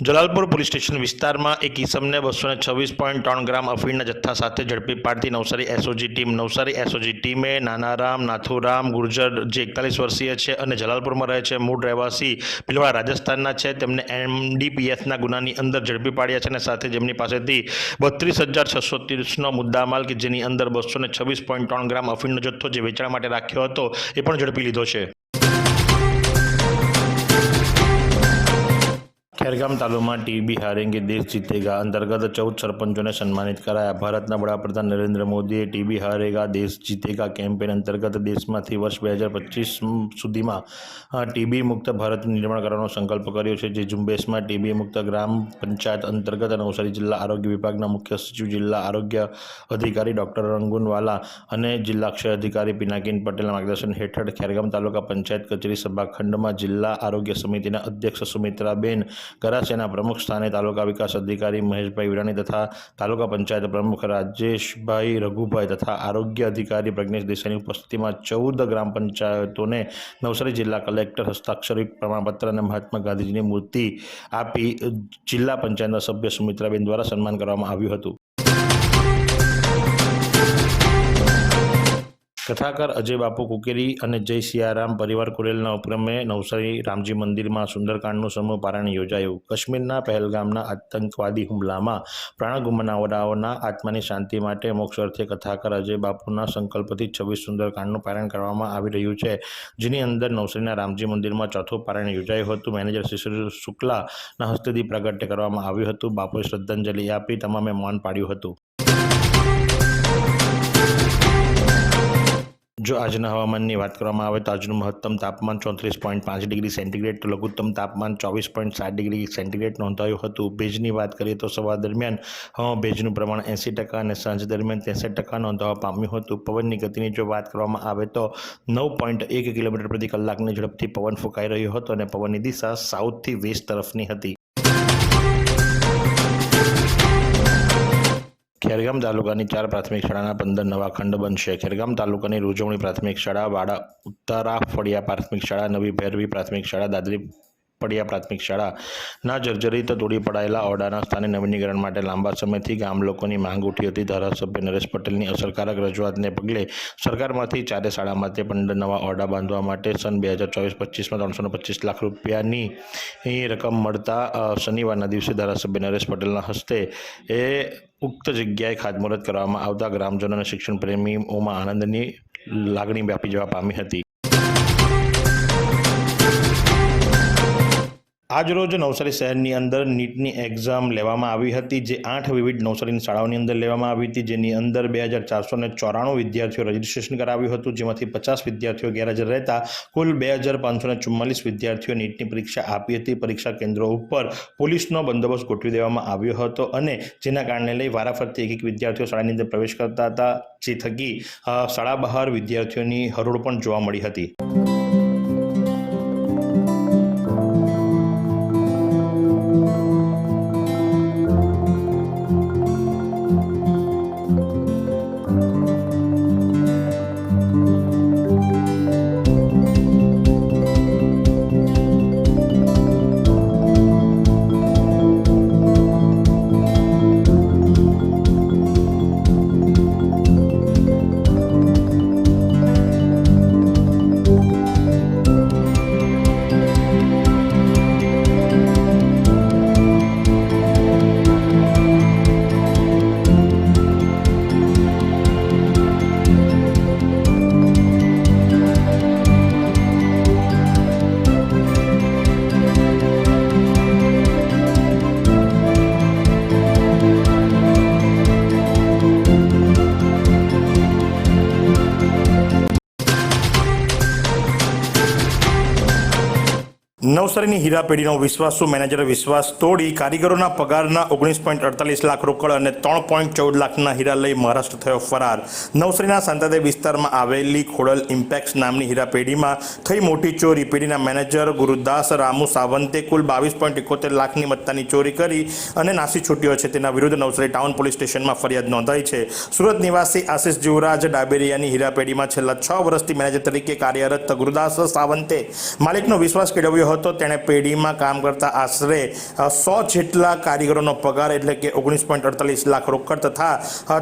Jalalpur police station વિસ્તારમાં એક ઈસમને બસો છવ્વીસ પોઈન્ટ ત્રણ ગ્રામ અફીણના જથ્થા સાથે ઝડપી પાડતી Navsari SOG team Navsari SOG ટીમે નાનારામ, નાથુરામ, ગુર્જર, જે એકતાલીસ વર્ષીય છે અને જલાલપુરમાં રહે છે, મૂળ રહેવાસી ભીલવાડા રાજસ્થાનના છે, તેમને એમડીપીએસના ગુનાની અંદર ઝડપી પાડ્યા છે અને સાથે જેમની પાસેથી બત્રીસ હજાર છસો ત્રીસનો મુદ્દામાલ કે જેની અંદર બસો છવ્વીસ પોઈન્ટ ત્રણ ગ્રામ અફીણનો જથ્થો જે વેચાણ માટે રાખ્યો હતો એ પણ ઝડપી લીધો છે. ખેરગામ તાલુમાં ટીબી હારેંગે દેશ જીતેગા. અંતર્ગત ચૌદ સરપંચોને સન્માનિત કરાયા. ભારતના વડાપ્રધાન નરેન્દ્ર મોદીએ ટીબી હારેગા દેશ જીતેગા કેમ્પેન અંતર્ગત દેશમાંથી વર્ષ બે હજાર પચીસ સુધીમાં ટીબી મુક્ત ભારતનું નિર્માણ કરવાનો સંકલ્પ કર્યો છે, જે ઝુંબેશમાં ટીબી મુક્ત ગ્રામ પંચાયત અંતર્ગત નવસારી જિલ્લા આરોગ્ય વિભાગના મુખ્ય સચિવ, જિલ્લા આરોગ્ય અધિકારી ડૉક્ટર રંગુનવાલા અને જિલ્લા ક્ષય અધિકારી પિનાકીન પટેલના માર્ગદર્શન હેઠળ ખેરગામ તાલુકા પંચાયત કચેરી સભાખંડમાં જિલ્લા આરોગ્ય સમિતિના અધ્યક્ષ સુમિત્રાબેન ગરાસિયાના પ્રમુખ સ્થાને તાલુકા વિકાસ અધિકારી મહેશભાઈ વિરાણી તથા તાલુકા પંચાયત પ્રમુખ રાજેશભાઈ રઘુભાઈ તથા આરોગ્ય અધિકારી પ્રજ્ઞેશ દેસાઈની ઉપસ્થિતિમાં ચૌદ ગ્રામ પંચાયતોને નવસારી જિલ્લા કલેક્ટર હસ્તાક્ષરિત પ્રમાણપત્ર અને મહાત્મા ગાંધીજીની મૂર્તિ આપી જિલ્લા પંચાયતના સભ્ય સુમિત્રાબેન દ્વારા સન્માન કરવામાં આવ્યું હતું. કથાકાર અજય બાપુ કુકેરી અને જય સિયારામ પરિવાર કુરેલના ઉપક્રમે નવસારી રામજી મંદિરમાં સુંદરકાંડનું સમૂહ પારાયણ યોજાયું. કાશ્મીરના પહેલગામના આતંકવાદી હુમલામાં પ્રાણ ગુમાવનારાઓના આત્માની શાંતિ માટે મોક્ષ અર્થે કથાકાર અજય બાપુના સંકલ્પથી છવ્વીસ સુંદરકાંડનું પારણ કરવામાં આવી રહ્યું છે, જેની અંદર નવસારીના રામજી મંદિરમાં ચોથું પારાયણ યોજાયું હતું. મેનેજર શિશિર શુક્લાના હસ્તેથી પ્રગટ્ય કરવામાં આવ્યું હતું. બાપુએ શ્રદ્ધાંજલિ આપી તમામે મૌન પાડ્યું હતું. જો આજના હવામાનની વાત કરવામાં આવે તો આજનું મહત્તમ તાપમાન ચોત્રીસ પોઈન્ટ પાંચ ડિગ્રી સેન્ટીગ્રેડ તો લઘુત્તમ તાપમાન ચોવીસ પોઈન્ટ સાત ડિગ્રી સેન્ટીગ્રેડ નોંધાયું હતું. ભેજની વાત કરીએ તો સવાર દરમિયાન હવા ભેજનું પ્રમાણ એંસી ટકા અને સાંજ દરમિયાન ત્રેસઠ ટકા નોંધાવા પામ્યું હતું. પવનની ગતિની જો વાત કરવામાં આવે તો નવ પોઈન્ટ એક કિલોમીટર પ્રતિ કલાકની ઝડપથી પવન ફૂંકાઈ રહ્યો હતો અને પવનની દિશા સાઉથથી વેસ્ટ તરફની હતી. ખેરગામ તાલુકાની ચાર પ્રાથમિક શાળાના પંદર નવા ખંડ બનશે. ખેરગામ તાલુકાની રૂજવણી પ્રાથમિક શાળા વાડા ઉત્તરા ફળિયા પ્રાથમિક શાળા, નવી ભેરવી પ્રાથમિક શાળા, દાદરી ફળિયા પ્રાથમિક શાળાના જર્જરિત તોડી પડાયેલા ઓરડાના સ્થાને નવીનીકરણ માટે લાંબા સમયથી ગામ લોકોની માંગ ઉઠી હતી. ધારાસભ્ય નરેશ પટેલની અસરકારક રજૂઆતને પગલે સરકારમાંથી ચારે શાળા માટે પંદર નવા ઓરડા બાંધવા માટે સન બે હજાર ચોવીસ પચીસમાં ત્રણસો પચીસ લાખ રૂપિયાની રકમ મળતા શનિવારના દિવસે ધારાસભ્ય નરેશ પટેલના હસ્તે એ ઉક્ત જગ્યાએ ખાતમુહૂર્ત કરવામાં આવતા ગ્રામજનો અને શિક્ષણ પ્રેમીઓમાં આનંદની લાગણી વ્યાપી જવા પામી હતી. આજરોજ નવસારી શહેરની અંદર નીટની એક્ઝામ લેવામાં આવી હતી, જે આઠ વિવિધ નવસારીની શાળાઓની અંદર લેવામાં આવી હતી, જેની અંદર બે હજાર ચારસો ને ચોરાણું વિદ્યાર્થીઓ રજીસ્ટ્રેશન કરાવ્યું હતું, જેમાંથી પચાસ વિદ્યાર્થીઓ ગેરહાજર રહેતા, કુલ બે હજાર પાંચસો ને ચુમ્માલીસ વિદ્યાર્થીઓ નીટની પરીક્ષા આપી હતી. પરીક્ષા કેન્દ્રો ઉપર પોલીસનો બંદોબસ્ત ગોઠવી દેવામાં આવ્યો હતો અને જેના કારણે લઈ વારાફરતી એક એક વિદ્યાર્થીઓ શાળાની અંદર પ્રવેશ કરતા હતા, જે થકી શાળા બહાર વિદ્યાર્થીઓની હરોળ પણ જોવા મળી હતી. નવસારીની હીરાપેઢીનો વિશ્વાસુ મેનેજર વિશ્વાસ તોડી કારીગરોના પગારના ઓગણીસ પોઈન્ટ અડતાલીસ લાખ રોકડ અને ત્રણ પોઈન્ટ ચૌદ લાખના હીરા લઈ મહારાષ્ટ્ર થયો ફરાર. નવસારીના સાંતાદે વિસ્તારમાં આવેલી ખોડલ ઇમ્પેક્સ નામની હીરાપેઢીમાં થઈ મોટી ચોરી. પેઢીના મેનેજર ગુરુદાસ રામુ સાવંતે કુલ બાવીસ પોઈન્ટ એકોતેર લાખની મત્તાની ચોરી કરી અને નાસી છૂટ્યો છે. તેના વિરુદ્ધ નવસારી ટાઉન પોલીસ સ્ટેશનમાં ફરિયાદ નોંધાઈ છે. સુરત નિવાસી આશિષ જીવરાજ ડાબેરિયાની હીરાપેઢીમાં છેલ્લા છ વર્ષથી મેનેજર તરીકે કાર્યરત ગુરુદાસ સાવંતે માલિકનો વિશ્વાસ કેળવ્યો હતો. તેણે પેઢીમાં કામ કરતા આશરે સો જેટલા કારીગરોનો પગાર એટલે કે ઓગણીસ પોઈન્ટ અડતાલીસ લાખ રોકડ તથા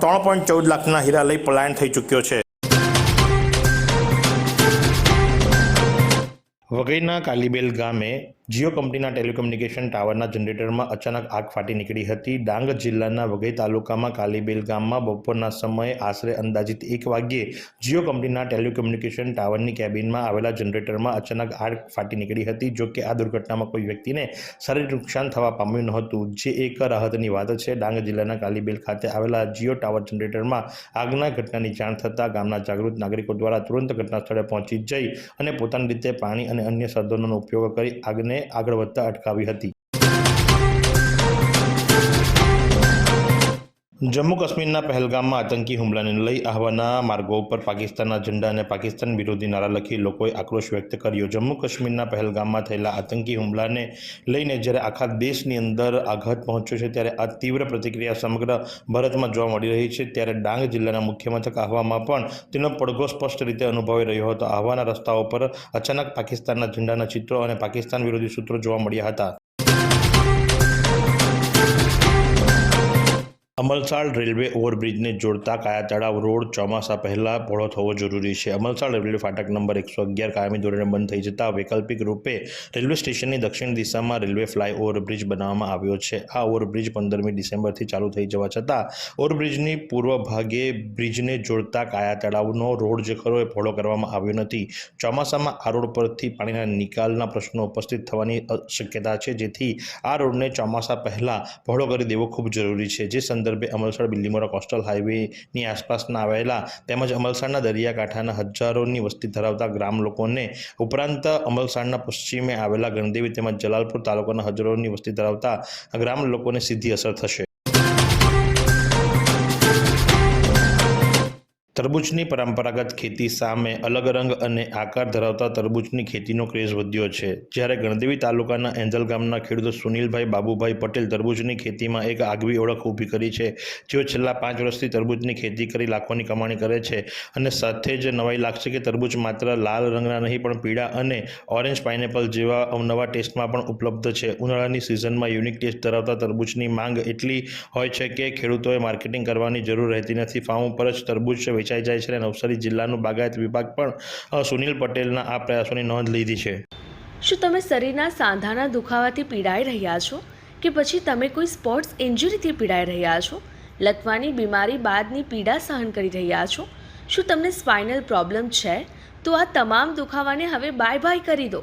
ત્રણ પોઈન્ટ ચૌદ લાખના હીરા લઈ પલાયન થઈ ચૂક્યો છે. વઘઈના કાલીબેલ ગામે જીઓ કંપનીના ટેલિકોમ્યુનિકેશન ટાવરના જનરેટરમાં અચાનક આગ ફાટી નીકળી હતી. ડાંગ જિલ્લાના વઘઈ તાલુકામાં કાલીબેલ ગામમાં બપોરના સમયે આશરે અંદાજિત એક વાગ્યે જીઓ કંપનીના ટેલિકોમ્યુનિકેશન ટાવરની કેબિનમાં આવેલા જનરેટરમાં અચાનક આગ ફાટી નીકળી હતી, જો કે આ દુર્ઘટનામાં કોઈ વ્યક્તિને શારીરિક નુકસાન થવા પામ્યું નહોતું. જે એક રાહતની વાત છે, ડાંગ જિલ્લાના કાલીબેલ ખાતે આવેલા જીઓ ટાવર જનરેટરમાં આગના ઘટનાની જાણ થતાં ગામના જાગૃત નાગરિકો દ્વારા તુરંત ઘટના સ્થળે પહોંચી જઈ અને પોતાની રીતે પાણી અને અન્ય સાધનોનો ઉપયોગ કરી આગને આગળ વધતા અટકાવી હતી. જમ્મુ કાશ્મીરના પહેલગામમાં આતંકી હુમલાને લઈ આહવાના માર્ગો ઉપર પાકિસ્તાનના ઝંડા અને પાકિસ્તાન વિરોધી નારા લખી લોકોએ આક્રોશ વ્યક્ત કર્યો. જમ્મુ કાશ્મીરના પહેલગામમાં થયેલા આતંકી હુમલાને લઈને જ્યારે આખા દેશની અંદર આઘાત પહોંચ્યો છે, ત્યારે આ તીવ્ર પ્રતિક્રિયા સમગ્ર ભારતમાં જોવા મળી રહી છે. ત્યારે ડાંગ જિલ્લાના મુખ્ય મથક આહવામાં પણ તેનો પડઘો સ્પષ્ટ રીતે અનુભવાઈ રહ્યો હતો. આહવાના રસ્તાઓ પર અચાનક પાકિસ્તાનના ઝંડાના ચિત્રો અને પાકિસ્તાન વિરોધી સૂત્રો જોવા મળ્યા હતા. અમલસાડ રેલવે ઓવરબ્રિજને જોડતા કાયા તળાવ રોડ ચોમાસા પહેલા પહોળો થવો જરૂરી છે. અમલસાડ રેલવે ફાટક નંબર એકસો અગિયાર કાયમી ધોરણે બંધ થઈ જતાં વૈકલ્પિક રૂપે રેલવે સ્ટેશનની દક્ષિણ દિશામાં રેલવે ફ્લાય ઓવરબ્રિજ બનાવવામાં આવ્યો છે. આ ઓવરબ્રિજ પંદરમી ડિસેમ્બરથી ચાલુ થઈ જવા છતાં ઓવરબ્રિજની પૂર્વ ભાગે બ્રિજને જોડતા કાયા તળાવનો રોડ જે ખરો એ પહોળો કરવામાં આવ્યો નથી. ચોમાસામાં આ રોડ પરથી પાણીના નિકાલના પ્રશ્નો ઉપસ્થિત થવાની શક્યતા છે. જેથી આ રોડને ચોમાસા પહેલાં પહોળો કરી દેવો ખૂબ જરૂરી છે. જે સંદર્ભે અમલસાડ બિલ્લીમોરા કોસ્ટલ હાઈવેની આસપાસના આવેલા તેમજ અમલસાડના દરિયાકાંઠાના હજારોની વસ્તી ધરાવતા ગ્રામ લોકોને ઉપરાંત અમલસાડના પશ્ચિમે આવેલા ગણદેવી તેમજ જલાલપુર તાલુકાના હજારોની વસ્તી ધરાવતા ગ્રામ લોકોને સીધી અસર થશે. તરબૂચની પરંપરાગત ખેતી સામે અલગ રંગ અને આકાર ધરાવતા તરબૂચની ખેતીનો ક્રેઝ વધ્યો છે. જ્યારે ગણદેવી તાલુકાના એંજલ ગામના ખેડૂતો સુનિલભાઈ બાબુભાઈ પટેલ તરબૂચની ખેતીમાં એક આગવી ઓળખ ઊભી કરી છે, જેઓ છેલ્લા પાંચ વર્ષથી તરબૂચની ખેતી કરી લાખોની કમાણી કરે છે અને સાથે જ નવાઈ લાગશે કે તરબૂચ માત્ર લાલ રંગના નહીં, પણ પીળા અને ઓરેન્જ પાઇનેપલ જેવા અવનવા ટેસ્ટમાં પણ ઉપલબ્ધ છે. ઉનાળાની સિઝનમાં યુનિક ટેસ્ટ ધરાવતા તરબૂચની માંગ એટલી હોય છે કે ખેડૂતોએ માર્કેટિંગ કરવાની જરૂર રહેતી નથી. ફાર્મ ઉપર જ તરબૂચ વેચાઈ જાય છે અને નવસારી જિલ્લાનું બાગાયત વિભાગ પણ સુનિલ પટેલના આ પ્રયાસોની નોંધ લીધી છે. શું તમે શરીરના સાંધાના દુખાવાથી પીડાઈ રહ્યા છો? કે પછી તમે કોઈ સ્પોર્ટ્સ ઇન્જરીથી પીડાઈ રહ્યા છો? લકવાની બીમારી બાદની પીડા સહન કરી રહ્યા છો? શું તમને સ્પાઇનલ પ્રોબ્લેમ છે? તો આ તમામ દુખાવાને હવે બાય બાય કરી દો.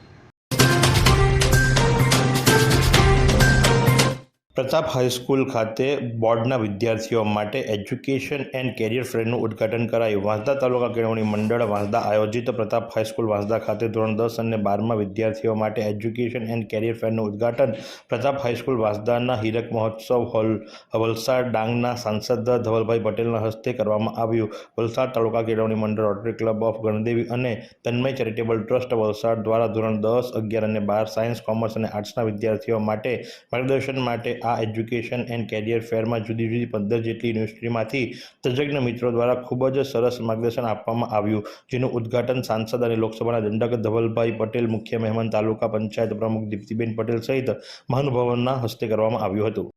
પ્રતાપ હાઈસ્કૂલ ખાતે બોર્ડના વિદ્યાર્થીઓ માટે એજ્યુકેશન એન્ડ કેરિયર ફેરનું ઉદ્ઘાટન કરાયું. વાંસદા તાલુકા કેળવણી મંડળ, વાંસદા, આયોજિત પ્રતાપ હાઈસ્કૂલ વાંસદા ખાતે ધોરણ દસ અને બારમાં વિદ્યાર્થીઓ માટે એજ્યુકેશન એન્ડ કેરિયર ફેરનું ઉદ્ઘાટન પ્રતાપ હાઈસ્કૂલ વાંસદાના હીરક મહોત્સવ હોલ, વલસાડ ડાંગના સાંસદ ધવલભાઈ પટેલના હસ્તે કરવામાં આવ્યું. વલસાડ તાલુકા કેળવણી મંડળ રોટરી ક્લબ ઓફ ગણદેવી અને તન્મય ચેરિટેબલ ટ્રસ્ટ વલસાડ દ્વારા ધોરણ દસ, અગિયાર અને બાર સાયન્સ, કોમર્સ અને આર્ટ્સના વિદ્યાર્થીઓ માટે માર્ગદર્શન માટે આ એજ્યુકેશન એન્ડ કેરિયર ફેરમાં જુદી જુદી પંદર જેટલી યુનિવર્સિટીમાંથી તજજ્ઞ મિત્રો દ્વારા ખૂબ જ સરસ માર્ગદર્શન આપવામાં આવ્યું, જેનું ઉદ્ઘાટન સાંસદ અને લોકસભાના દંડક ધવલભાઈ પટેલ, મુખ્ય મહેમાન તાલુકા પંચાયત પ્રમુખ દીપ્તિબેન પટેલ સહિત મહાનુભાવોના હસ્તે કરવામાં આવ્યું હતું.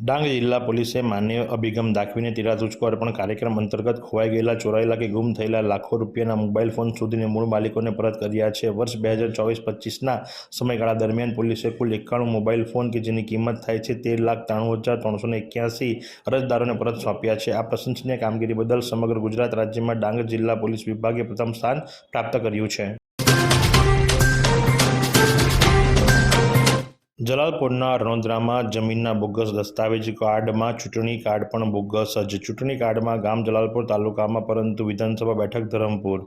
ડાંગ જિલ્લા પોલીસે માન્ય અભિગમ દાખવીને તીરાત ઉચકો અર્પણ કાર્યક્રમ અંતર્ગત ખોવાઈ ગયેલા, ચોરાયેલા કે ગુમ થયેલા લાખો રૂપિયાના મોબાઈલ ફોન સુધીને મૂળ માલિકોને પરત કર્યા છે. વર્ષ બે હજાર ચોવીસ પચીસના સમયગાળા દરમિયાન પોલીસે કુલ એકાણું મોબાઈલ ફોન કે જેની કિંમત થાય છે તેર લાખ ત્રાણું હજાર ત્રણસો એક્યાસી અરજદારોને પરત સોંપ્યા છે. આ પ્રશંસનીય કામગીરી બદલ સમગ્ર ગુજરાત રાજ્યમાં ડાંગ જિલ્લા પોલીસ વિભાગે પ્રથમ સ્થાન પ્રાપ્ત કર્યું છે. જલાલપુરના રણોદરામાં જમીનના બોગસ દસ્તાવેજ કાર્ડમાં ચૂંટણી કાર્ડ પણ બોગસ જ. ચૂંટણી કાર્ડમાં ગામ જલાલપુર તાલુકામાં, પરંતુ વિધાનસભા બેઠક ધરમપુર.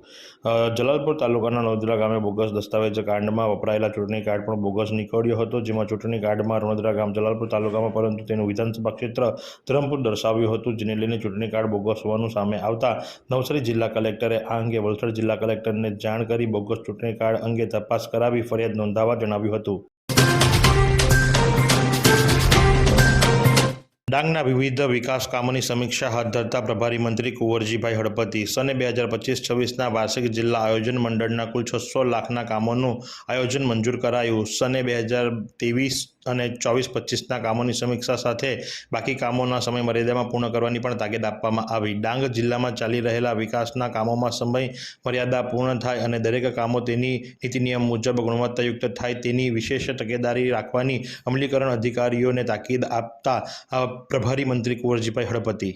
જલાલપુર તાલુકાના રણોદરા ગામે બોગસ દસ્તાવેજ કાર્ડમાં વપરાયેલા ચૂંટણી કાર્ડ પણ બોગસ નીકળ્યો હતો, જેમાં ચૂંટણી કાર્ડમાં રણોદરા ગામ જલાલપુર તાલુકામાં, પરંતુ તેનું વિધાનસભા ક્ષેત્ર ધરમપુર દર્શાવ્યું હતું, જેને લઈને ચૂંટણી કાર્ડ બોગસ હોવાનું સામે આવતા નવસારી જિલ્લા કલેક્ટરે આ અંગે વલસાડ જિલ્લા કલેક્ટરને જાણ કરી બોગસ ચૂંટણી કાર્ડ અંગે તપાસ કરાવી ફરિયાદ નોંધાવવા જણાવ્યું હતું. ડાંગના વિવિધ વિકાસ કામોની સમીક્ષા હાથ ધરતા પ્રભારી મંત્રી કુંવરજીભાઈ હળપતિ. સને બે હજાર પચીસ છવ્વીસના વાર્ષિક જિલ્લા આયોજન મંડળના કુલ છસો લાખના કામોનું આયોજન મંજૂર કરાયું. સને બે હજાર ત્રેવીસ અને ચોવીસ પચીસના કામોની સમીક્ષા સાથે બાકી કામોના સમય મર્યાદામાં પૂર્ણ કરવાની પણ તાકીદ આપવામાં આવી. ડાંગ જિલ્લામાં ચાલી રહેલા વિકાસના કામોમાં સમય મર્યાદા પૂર્ણ થાય અને દરેક કામો તેની નીતિ નિયમ મુજબ ગુણવત્તાયુક્ત થાય તેની વિશેષ તકેદારી રાખવાની અમલીકરણ અધિકારીઓને તાકીદ આપતા પ્રભારી મંત્રી કુંવરજીભાઈ હળપતિ.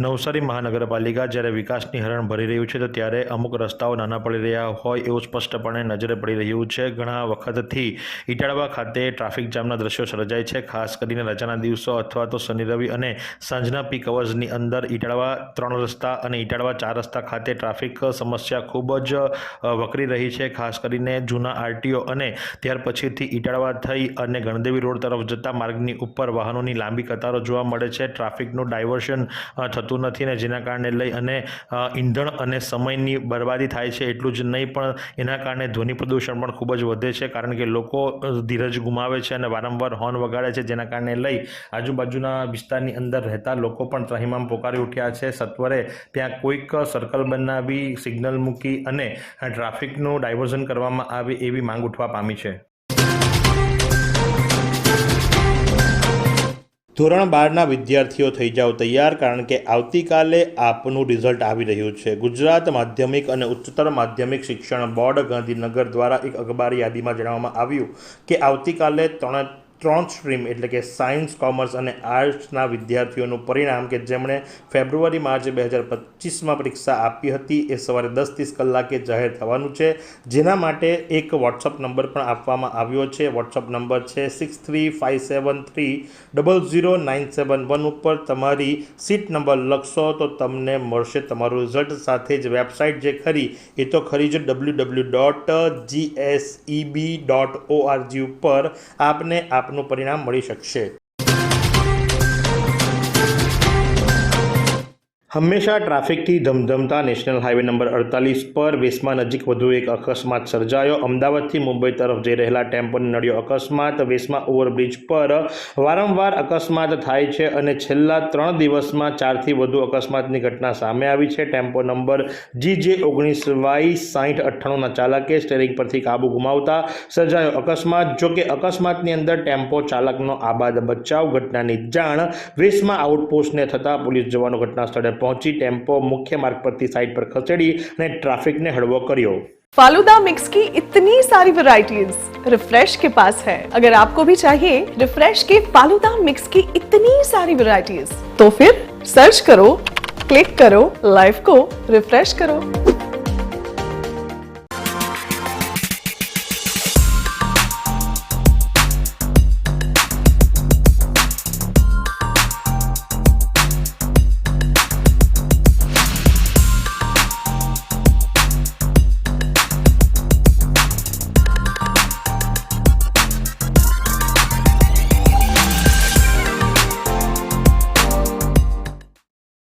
Navsari મહાનગરપાલિકા જ્યારે વિકાસની હરણ ભરી રહ્યું છે તો ત્યારે અમુક રસ્તાઓ નાના પડી રહ્યા હોય એવું સ્પષ્ટપણે નજરે પડી રહ્યું છે. ઘણા વખતથી ઇટાળવા ખાતે ટ્રાફિક જામના દ્રશ્યો સર્જાય છે. ખાસ કરીને રજાના દિવસો અથવા તો શનિ રવિ અને સાંજના પીક અવર્સની અંદર ઇટાળવા ત્રણ રસ્તા અને ઇટાળવા ચાર રસ્તા ખાતે ટ્રાફિક સમસ્યા ખૂબ જ વકરી રહી છે. ખાસ કરીને જૂના આરટીઓ અને ત્યાર પછીથી ઇટાળવા થઈ અને ગણદેવી રોડ તરફ જતા માર્ગની ઉપર વાહનોની લાંબી કતારો જોવા મળે છે. ટ્રાફિકનું ડાયવર્શન અ, થતું નથી ને જેના કારણે લઈ અને ઈંધણ અને સમયની બરબાદી થાય છે એટલું જ નહીં, પણ એના કારણે ધ્વનિ પ્રદૂષણ પણ ખૂબ જ વધે છે, કારણ કે લોકો ધીરજ ગુમાવે છે અને વારંવાર હોર્ન વગાડે છે, જેના કારણે લઈ આજુબાજુના વિસ્તારની અંદર રહેતા લોકો પણ ત્રહિમામ પોકારી ઉઠ્યા છે. સત્વરે ત્યાં કોઈક સર્કલ બનાવી, સિગ્નલ મૂકી અને ટ્રાફિકનું ડાયવર્ઝન કરવામાં આવે એવી માંગ ઉઠવા પામી છે. ધોરણ બારના વિદ્યાર્થીઓ થઈ જાઓ તૈયાર કારણ કે આવતીકાલે આપનું રિઝલ્ટ આવી રહ્યું છે. ગુજરાત માધ્યમિક અને ઉચ્ચતર માધ્યમિક શિક્ષણ બોર્ડ ગાંધીનગર દ્વારા એક અખબાર યાદીમાં જણાવવામાં આવ્યું કે આવતીકાલે ત્રણ ત્રણ સ્ટ્રીમ એટલે કે સાયન્સ, કોમર્સ અને આર્ટ્સના વિદ્યાર્થીઓનું પરિણામ કે જેમણે ફેબ્રુઆરી, માર્ચ બે હજાર પચીસમાં પરીક્ષા આપી હતી એ સવારે દસ ત્રીસ કલાકે જાહેર થવાનું છે. જેના માટે એક વોટ્સઅપ નંબર પણ આપવામાં આવ્યો છે. વોટ્સઅપ નંબર છે six three five seven three double zero nine seven one ઉપર તમારી સીટ નંબર લખશો તો તમને મળશે તમારું રિઝલ્ટ. સાથે જ વેબસાઇટ જે ખરી એ તો ખરી જ W W dot GSEB dot ORG ઉપર આપને આપનું પરિણામ મળી શકશે. હંમેશા ટ્રાફિકથી ધમધમતા નેશનલ હાઈવે નંબર અડતાલીસ પર વેસમા નજીક વધુ એક અકસ્માત સર્જાયો. અમદાવાદથી મુંબઈ તરફ જઈ રહેલા ટેમ્પોને નડ્યો અકસ્માત. વેસમા ઓવરબ્રિજ પર વારંવાર અકસ્માત થાય છે અને છેલ્લા ત્રણ દિવસમાં ચારથી વધુ અકસ્માતની ઘટના સામે આવી છે. ટેમ્પો નંબર જી જે ઓગણીસ વાય સાઠ અઠ્ઠાણુંના ચાલકે સ્ટેરિંગ પરથી કાબુ ગુમાવતા સર્જાયો અકસ્માત. જો કે અકસ્માતની અંદર ટેમ્પો ચાલકનો આબાદ બચાવ, ઘટનાની જાણ, વેસમાં આઉટપોસ્ટને થતાં પોલીસ જવાનો ઘટના સ્થળે પહોંચી ટેમ્પો મુખ્ય માર્ગ પરથી સાઈડ પર ખસેડી અને ટ્રાફિકને હળવો કર્યો फालूदा मिक्स की इतनी सारी वैरायटीज रिफ्रेश के पास है अगर आपको भी चाहिए रिफ्रेश के फालूदा मिक्स की इतनी सारी वैरायटीज तो फिर सर्च करो क्लिक करो लाइफ को रिफ्रेश करो